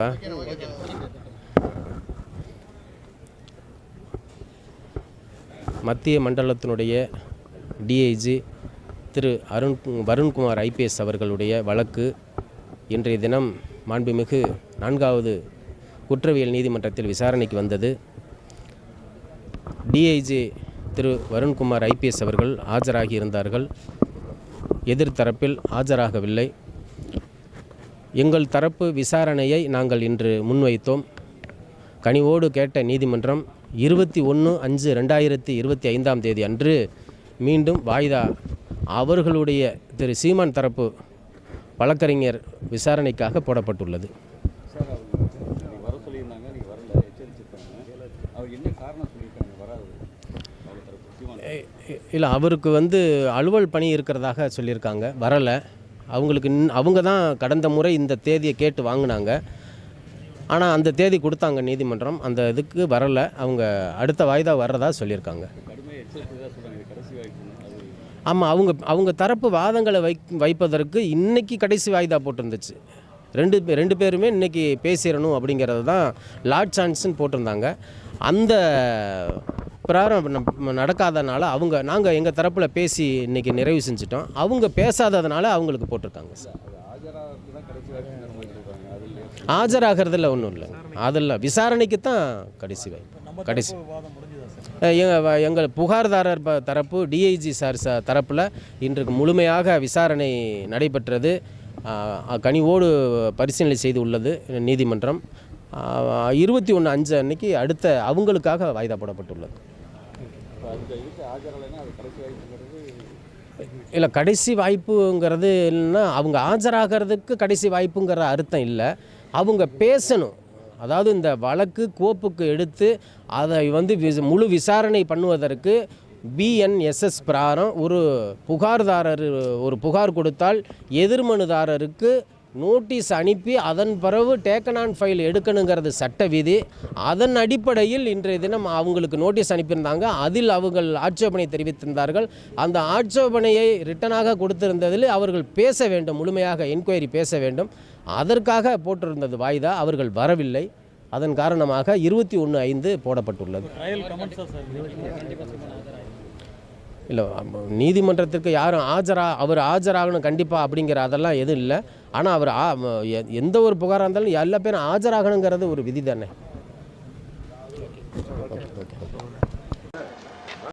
Huh? மத்திய மண்டலத்தினுடைய DIG திரு அருண் வருண்குமார் ஐபிஎஸ் அவர்களுடைய வழக்கு இன்றைய தினம் மாண்புமிகு நான்காவது குற்றவியல் நீதிமன்றத்தில் விசாரணைக்கு வந்தது. டிஐஜி திரு வருண்குமார் ஐபிஎஸ் அவர்கள் ஆஜராகி இருந்தார்கள். எதிர்த்தரப்பில் ஆஜராகவில்லை. எங்கள் தரப்பு விசாரணையை நாங்கள் இன்று முன்வைத்தோம். கனிவோடு கேட்ட நீதிமன்றம் இருபத்தி ஒன்று அஞ்சு ரெண்டாயிரத்தி இருபத்தி ஐந்தாம் தேதி அன்று மீண்டும் வாய்தா அவர்களுடைய திரு சீமான் தரப்பு வழக்கறிஞர் விசாரணைக்காக போடப்பட்டுள்ளது. இல்லை அவருக்கு வந்து அலுவல் பணி இருக்கிறதாக சொல்லியிருக்காங்க. வரலை. அவங்களுக்கு அவங்க தான் கடந்த முறை இந்த தேதியை கேட்டு வாங்கினாங்க. ஆனால் அந்த தேதி கொடுத்தாங்க நீதிமன்றம். அந்த இதுக்கு வரலை. அவங்க அடுத்த வாய்தா வர்றதா சொல்லியிருக்காங்க. ஆமாம் அவங்க அவங்க தரப்பு வாதங்களை வை வைப்பதற்கு இன்றைக்கி கடைசி வாய்தா போட்டிருந்துச்சு. ரெண்டு ரெண்டு பேருமே இன்றைக்கி பேசிடணும் அப்படிங்கிறது தான் லார்ட் சான்ஸ்ன்னு போட்டிருந்தாங்க. அந்த பிரகாரம் நடக்காதனால அவங்க நாங்கள் எங்கள் தரப்பில் பேசி இன்றைக்கி நிறைவு செஞ்சிட்டோம். அவங்க பேசாததுனால அவங்களுக்கு போட்டிருக்காங்க சார். ஆஜராகிறதுல ஒன்றும் இல்லை அதில் விசாரணைக்கு தான் கடைசி வாய்ப்பு. கடைசி. அஹ் எங்க வ- எங்கள் புகார்தாரர் தரப்பு டிஐஜி சார் ச தரப்பில் இன்றைக்கு முழுமையாக விசாரணை நடைபெற்றது. கனிவோடு பரிசீலனை செய்து உள்ளது நீதிமன்றம். இருபத்தி ஒன்று அஞ்சு அன்னைக்கு அடுத்த அவங்களுக்காக வாய்தா போடப்பட்டுள்ளது. இல்லை கடைசி வாய்ப்புங்கிறது இல்லைன்னா அவங்க ஆஜராகிறதுக்கு கடைசி வாய்ப்புங்கிற அர்த்தம் இல்லை. அவங்க பேசணும். அதாவது இந்த வழக்கு கோப்புக்கு எடுத்து அதை வந்து முழு விசாரணை பண்ணுவதற்கு பிஎன்எஸ்எஸ் பிரகாரம் ஒரு புகார்தாரர் ஒரு புகார் கொடுத்தால் எதிர்மனுதாரருக்கு நோட்டீஸ் அனுப்பி அதன் பிறகு டேக்கன் ஆன் ஃபைல் எடுக்கணுங்கிறது சட்ட விதி அதன் அடிப்படையில் இன்றைய தினம் அவங்களுக்கு நோட்டீஸ் அனுப்பியிருந்தாங்க. அதில் அவர்கள் ஆட்சேபனை தெரிவித்திருந்தார்கள். அந்த ஆட்சேபனையை ரிட்டனாக கொடுத்திருந்ததில் அவர்கள் பேச வேண்டும் முழுமையாக என்கொயரி பேச வேண்டும். அதற்காக போட்டிருந்தது வாய்தா அவர்கள் வரவில்லை. அதன் காரணமாக இருபத்தி ஒன்று ஐந்து போடப்பட்டுள்ளது. இல்லை நீதிமன்றத்திற்கு யாரும் ஆஜரா அவர் ஆஜராகணும் கண்டிப்பாக அப்படிங்கிற அதெல்லாம் எதுவும் இல்லை. ஆனால் அவர் ஆ- எந்த ஒரு புகாராக இருந்தாலும் எல்லா பேரும் ஆஜராகணுங்கிறது ஒரு விதி தானே?